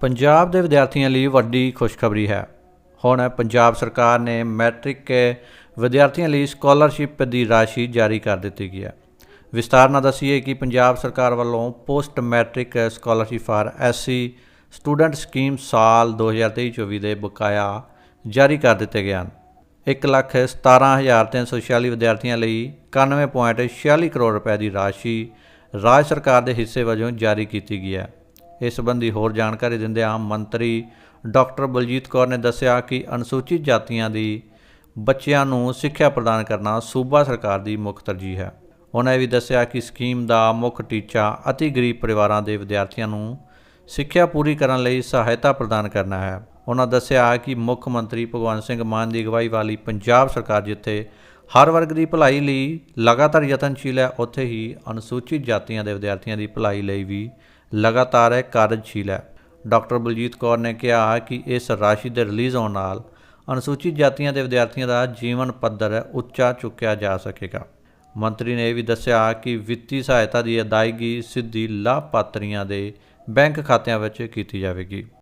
ਪੰਜਾਬ ਦੇ ਵਿਦਿਆਰਥੀਆਂ ਲਈ ਵੱਡੀ ਖੁਸ਼ਖਬਰੀ ਹੈ। ਹੁਣ ਪੰਜਾਬ ਸਰਕਾਰ ਨੇ ਮੈਟ੍ਰਿਕ ਵਿਦਿਆਰਥੀਆਂ ਲਈ ਸਕਾਲਰਸ਼ਿਪ ਦੀ ਰਾਸ਼ੀ ਜਾਰੀ ਕਰ ਦਿੱਤੀ ਗਈ ਹੈ। ਵਿਸਤਾਰ ਨਾਲ ਦੱਸੀਏ ਕਿ ਪੰਜਾਬ ਸਰਕਾਰ ਵੱਲੋਂ post matric scholarship for SC student scheme ਸਾਲ 2023-24 ਦੇ ਬਕਾਇਆ ਜਾਰੀ ਕਰ ਦਿੱਤੇ ਗਏ ਹਨ। 117346 ਵਿਦਿਆਰਥੀਆਂ ਲਈ 91.46 ਕਰੋੜ ਰੁਪਏ ਦੀ ਰਾਸ਼ੀ ਰਾਜ ਸਰਕਾਰ ਦੇ ਹਿੱਸੇ ਵਜੋਂ ਜਾਰੀ ਕੀਤੀ ਗਈ ਹੈ। ਇਸ ਸੰਬੰਧੀ ਹੋਰ ਜਾਣਕਾਰੀ ਦਿੰਦਿਆਂ ਮੰਤਰੀ ਡਾਕਟਰ ਬਲਜੀਤ ਕੌਰ ਨੇ ਦੱਸਿਆ ਕਿ ਅਨੁਸੂਚਿਤ ਜਾਤੀਆਂ ਦੀ ਬੱਚਿਆਂ ਨੂੰ ਸਿੱਖਿਆ ਪ੍ਰਦਾਨ ਕਰਨਾ ਸੂਬਾ ਸਰਕਾਰ ਦੀ ਮੁੱਖ ਤਰਜੀਹ ਹੈ। ਉਹਨਾਂ ਇਹ ਵੀ ਦੱਸਿਆ ਕਿ ਸਕੀਮ ਦਾ ਮੁੱਖ ਟੀਚਾ ਅਤੀ ਗਰੀਬ ਪਰਿਵਾਰਾਂ ਦੇ ਵਿਦਿਆਰਥੀਆਂ ਨੂੰ ਸਿੱਖਿਆ ਪੂਰੀ ਕਰਨ ਲਈ ਸਹਾਇਤਾ ਪ੍ਰਦਾਨ ਕਰਨਾ ਹੈ। ਉਹਨਾਂ ਦੱਸਿਆ ਕਿ ਮੁੱਖ ਮੰਤਰੀ ਭਗਵੰਤ ਸਿੰਘ ਮਾਨ ਦੀ ਅਗਵਾਈ ਵਾਲੀ ਪੰਜਾਬ ਸਰਕਾਰ ਜਿੱਥੇ ਹਰ ਵਰਗ ਦੀ ਭਲਾਈ ਲਈ ਲਗਾਤਾਰ ਯਤਨਸ਼ੀਲ ਹੈ, ਉੱਥੇ ਹੀ ਅਨੁਸੂਚਿਤ ਜਾਤੀਆਂ ਦੇ ਵਿਦਿਆਰਥੀਆਂ ਦੀ ਭਲਾਈ ਲਈ ਵੀ ਲਗਾਤਾਰ ਹੈ ਕਾਰਜਸ਼ੀਲ ਹੈ। ਡਾਕਟਰ ਬਲਜੀਤ ਕੌਰ ਨੇ ਕਿਹਾ ਕਿ ਇਸ ਰਾਸ਼ੀ ਦੇ ਰਿਲੀਜ਼ ਹੋਣ ਨਾਲ ਅਨੁਸੂਚਿਤ ਜਾਤੀਆਂ ਦੇ ਵਿਦਿਆਰਥੀਆਂ ਦਾ ਜੀਵਨ ਪੱਧਰ ਉੱਚਾ ਚੁੱਕਿਆ ਜਾ ਸਕੇਗਾ। ਮੰਤਰੀ ਨੇ ਇਹ ਵੀ ਦੱਸਿਆ ਕਿ ਵਿੱਤੀ ਸਹਾਇਤਾ ਦੀ ਅਦਾਇਗੀ ਸਿੱਧੀ ਲਾਭਪਾਤਰੀਆਂ ਦੇ ਬੈਂਕ ਖਾਤਿਆਂ ਵਿੱਚ ਕੀਤੀ ਜਾਵੇਗੀ।